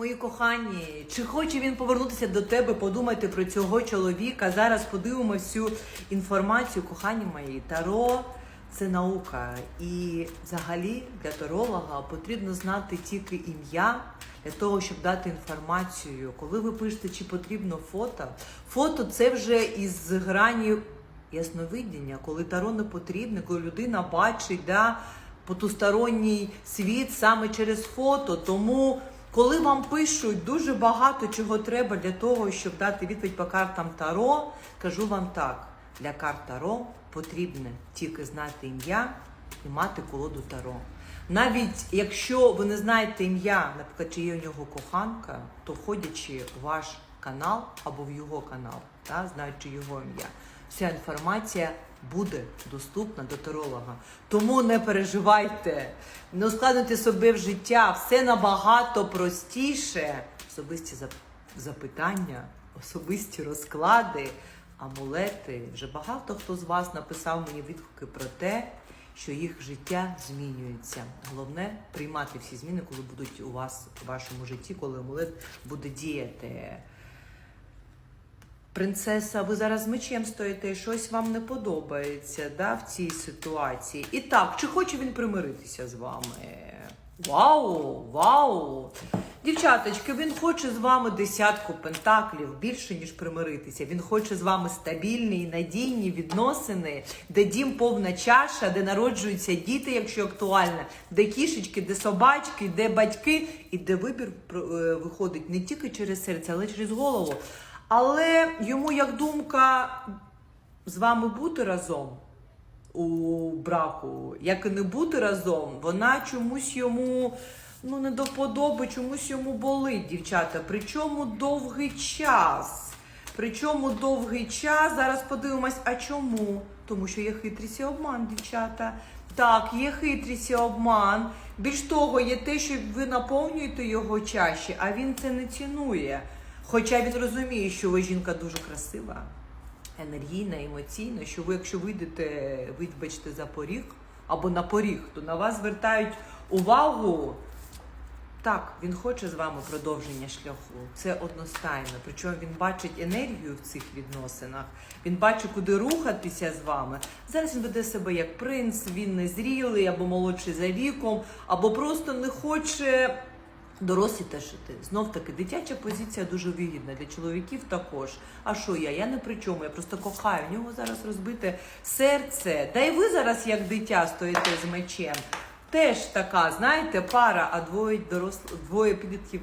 Мої кохані, чи хоче він повернутися до тебе? Подумайте про цього чоловіка. Зараз подивимо всю інформацію. Кохані мої, таро це наука. І взагалі для таролога потрібно знати тільки ім'я для того, щоб дати інформацію. Коли ви пишете, чи потрібно фото, фото це вже із грані ясновидіння, коли таро не потрібне, коли людина бачить да, потусторонній світ саме через фото. Тому, коли вам пишуть дуже багато чого треба для того, щоб дати відповідь по картам Таро, кажу вам так: для карт Таро потрібне тільки знати ім'я і мати колоду Таро. Навіть якщо ви не знаєте ім'я, наприклад, чи є у нього коханка, то входячи в ваш канал або в його канал, та, знаючи його ім'я, вся інформація буде доступна до таролога. Тому не переживайте, не ускладнюйте собі в життя, все набагато простіше. Особисті запитання, особисті розклади, амулети. Вже багато хто з вас написав мені відгуки про те, що їх життя змінюється. Головне приймати всі зміни, коли будуть у вас у вашому житті, коли амулет буде діяти. Принцеса, ви зараз мечем стоїте, і щось вам не подобається да, в цій ситуації. І так, чи хоче він примиритися з вами? Вау! Вау! Дівчаточки, він хоче з вами десятку пентаклів більше, ніж примиритися. Він хоче з вами стабільні і надійні відносини, де дім повна чаша, де народжуються діти, якщо актуально, де кішечки, де собачки, де батьки, і де вибір е, виходить не тільки через серце, але й через голову. Але йому як думка з вами бути разом у браку, як і не бути разом, вона чомусь йому ну не до вподоби, чомусь йому болить, дівчата. Причому довгий час. Причому довгий час. Зараз подивимось, а чому? Тому що є хитрість і обман, дівчата. Так, є хитрість і обман. Більш того, є те, що ви наповнюєте його чаще, а він це не цінує. Хоча він розуміє, що ви жінка дуже красива, енергійна, емоційна, що ви, якщо вийдете, вибачте, за поріг або на поріг, то на вас звертають увагу. Так, він хоче з вами продовження шляху. Це одностайно. Причому він бачить енергію в цих відносинах. Він бачить, куди рухатися з вами. Зараз він веде себе як принц, він незрілий або молодший за віком, або просто не хоче Дорослі теж жити. Знов таки, дитяча позиція дуже вигідна для чоловіків також. А що я? Я не при чому, я просто кохаю. В нього зараз розбите серце. Та й ви зараз, як дитя, стоїте з мечем. Теж така, знаєте, пара, а двоє дорослих, двоє підлітків